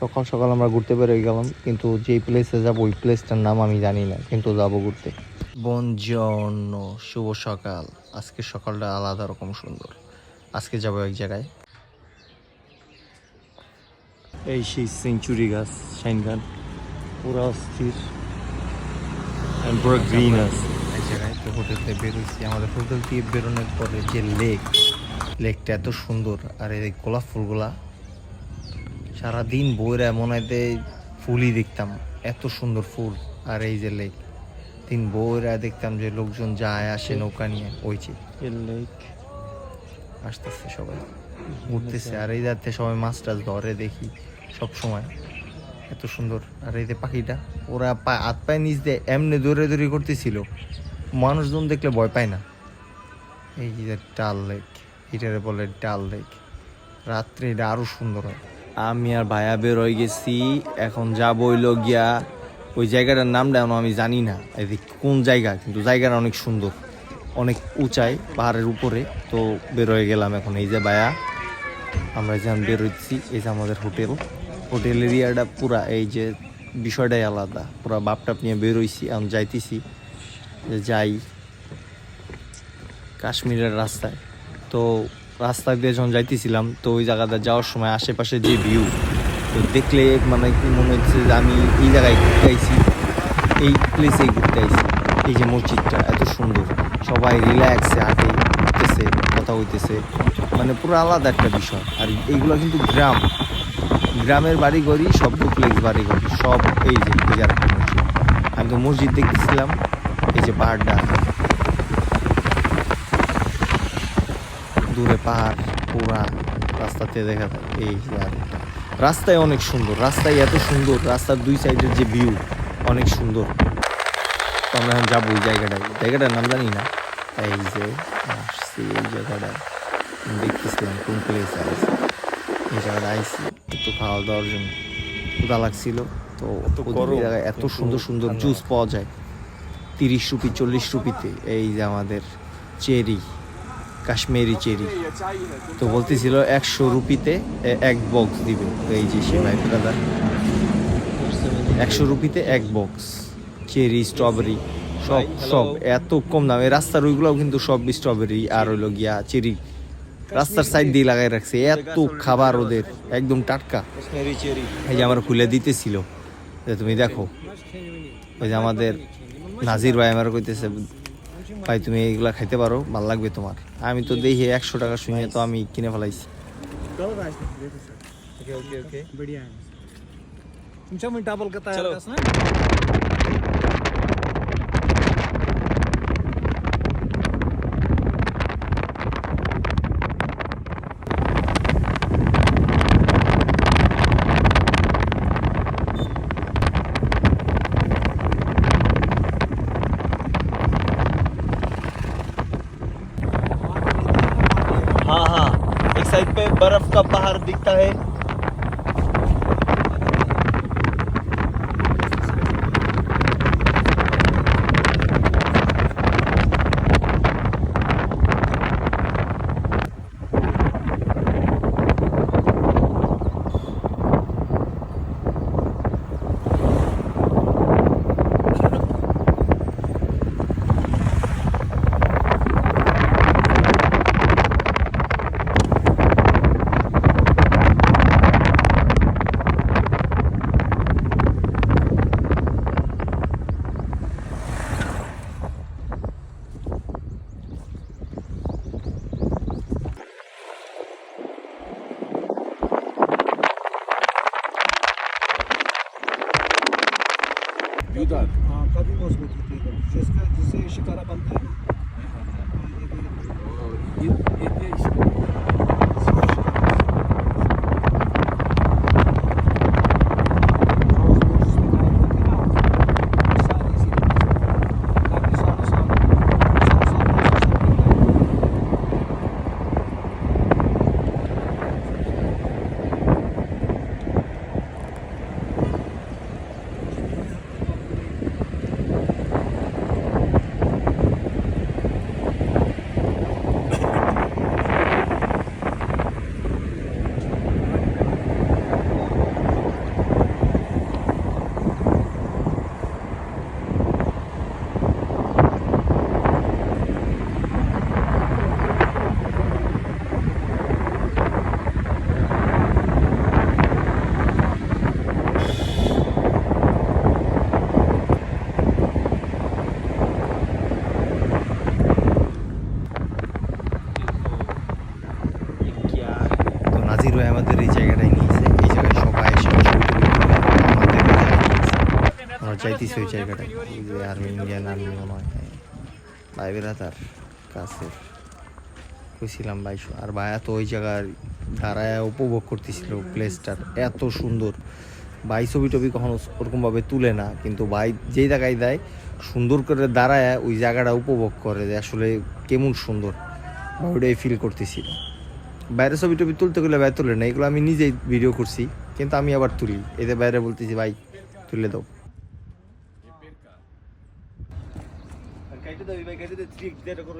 সকাল সকাল আমরা ঘুরতে বেরোয় গেলাম কিন্তু যেই প্লেসে যাব ওই প্লেসটার নাম আমি জানি না কিন্তু যাব ঘুরতে। বনজন্য শুভ সকাল। আজকে সকালটা আলাদা রকম সুন্দর। আজকে যাব এক জায়গায়। এই সেই সেঞ্চুরি গাছ শাইন গান পুরা অস্থির। গ্রিন আছে এক জায়গায়। তো হোটেল থেকে বেরোইছি আমাদের হোটেল থেকে বেরোনোর পরে যে লেক লেকটা এত সুন্দর। আর এই গোলাপ ফুলগুলা সারাদিন বইরা মনে হয় ফুলই দেখতাম এত সুন্দর ফুল। আর এই যে লেক দিন বইরা দেখতাম যে লোকজন যায় আসে নৌকা নিয়ে ওই যে। লেক আসতেছে সবাই ঘুরতেছে আর এই যাতে সবাই মাছ টাছ ধরে দেখি সব সময়। এত সুন্দর। আর এই যে পাখিটা ওরা পা হাত পায়ে নিচ দিয়ে এমনি দৌড়ে দৌড়ি করতেছিল মানুষজন দেখলে ভয় পায় না। এই যে ডাল লেক এটারে বলে ডাল লেক রাত্রে এটা আরও সুন্দর হয়। আমি আর ভাইয়া বের হয়ে গেছি। এখন যাব হইল গিয়া, ওই জায়গাটার নামটা এখনও আমি জানি না। এদিক কোন জায়গা, কিন্তু জায়গাটা অনেক সুন্দর, অনেক উঁচাই পাহাড়ের উপরে। তো বের হয়ে গেলাম এখন। এই যে ভাইয়া, আমরা যেমন বের হচ্ছি এই যে আমাদের হোটেল। হোটেল এরিয়াটা পুরা এই যে বিষয়টাই আলাদা। পুরা বাপটাপ নিয়ে বের হইছি, এখন যাইতেছি। যে যাই, কাশ্মীরের রাস্তায়। তো রাস্তা দিয়ে যখন যাইতেছিলাম, তো ওই জায়গাটা যাওয়ার সময় আশেপাশে যে ভিউ তো দেখলে মানে কি মনে হচ্ছে যে আমি এই জায়গায় ঘুরতে আইছি, এই প্লেসে ঘুরতে আইছি। এই যে মসজিদটা, এত সুন্দর। সবাই রিল্যাক্সে হাঁটে, ঘুরতেছে, কথা হইতেছে। মানে পুরো আলাদা একটা বিষয়। আর এইগুলো কিন্তু গ্রাম। গ্রামের বাড়ি ঘরই সব ডুপ্লেক্স বাড়ি ঘর সব এই যে এই যে মসজিদ। আমি তো মসজিদ দেখতেছিলাম, এই যে পাহাড়টা। দূরে পাহাড় পুরা রাস্তাতে দেখা যায়। এই আরেকটা রাস্তায় অনেক সুন্দর রাস্তায় এত সুন্দর রাস্তার দুই সাইডের যে ভিউ অনেক সুন্দর। তো আমরা এখন যাব ওই জায়গাটায়। জায়গাটার নাম জানি না। এই যে আসছি এই জায়গাটা দেখতেছিলাম কোন প্লেসে আছে এই জায়গাটা আইসি একটু খাওয়া দাওয়ার জন্য। ক্ষুদা লাগছিল তো জায়গায় এত সুন্দর সুন্দর জুস পাওয়া যায়। তিরিশ রুপি চল্লিশ রুপিতে এই যে আমাদের চেরি। কাশ্মীরি চেরি। তো বলতেছিল একশো রুপিতে এক বক্স দিবে। এই যে সে ভাই ব্রাদার একশো রুপিতে এক বক্স চেরি স্ট্রবেরি সব সব এত কম দাম। এই রাস্তার ওইগুলোও কিন্তু সব স্ট্রবেরি আর হইল গিয়া চেরি। রাস্তার সাইড দিয়ে লাগাই রাখছে এত খাবার ওদের একদম টাটকা। এই যে আমার খুলে দিতেছিল যে তুমি দেখো ওই যে আমাদের নাজির ভাই আমার কইতেছে ভাই তুমি এইগুলা খাইতে পারো ভাল লাগবে তোমার আমি তো দেখি একশো টাকা শুনে তো আমি কিনে ফেলাইছি बढ़िया आहे तुमच्या मी डबल का तयार करतास ना उसका बाहर दिखता है। Dudak. Kadın kozmetikiydi. Ceska, Cizye Işık Araban'da. Yedi, yedi, yedi, যাইতেছি ওই জায়গাটায়। ওই যে আর্মি ইন্ডিয়ান আর্মি মনে হয়। ভাই বেরা তার কাছে। কইছিলাম ভাই আর ভাইয়া তো ওই জায়গার দাঁড়ায় উপভোগ করতেছিল প্লেসটার এত সুন্দর। ভাই ছবি টবি কখনো ওরকমভাবে তুলে না কিন্তু ভাই যেই জায়গায় দেয় সুন্দর করে দাঁড়ায় ওই জায়গাটা উপভোগ করে যে আসলে কেমন সুন্দর। বা ওইটাই ফিল করতেছিল। বাইরে ছবি টবি তুলতে গেলে ভাই তুলে না এগুলো আমি নিজেই ভিডিও করছি কিন্তু আমি আবার তুলি। এতে বাইরে বলতেছি ভাই তুলে দাও। কাইটে দাও ভাই কাইটে দে থ্রি যেটা করো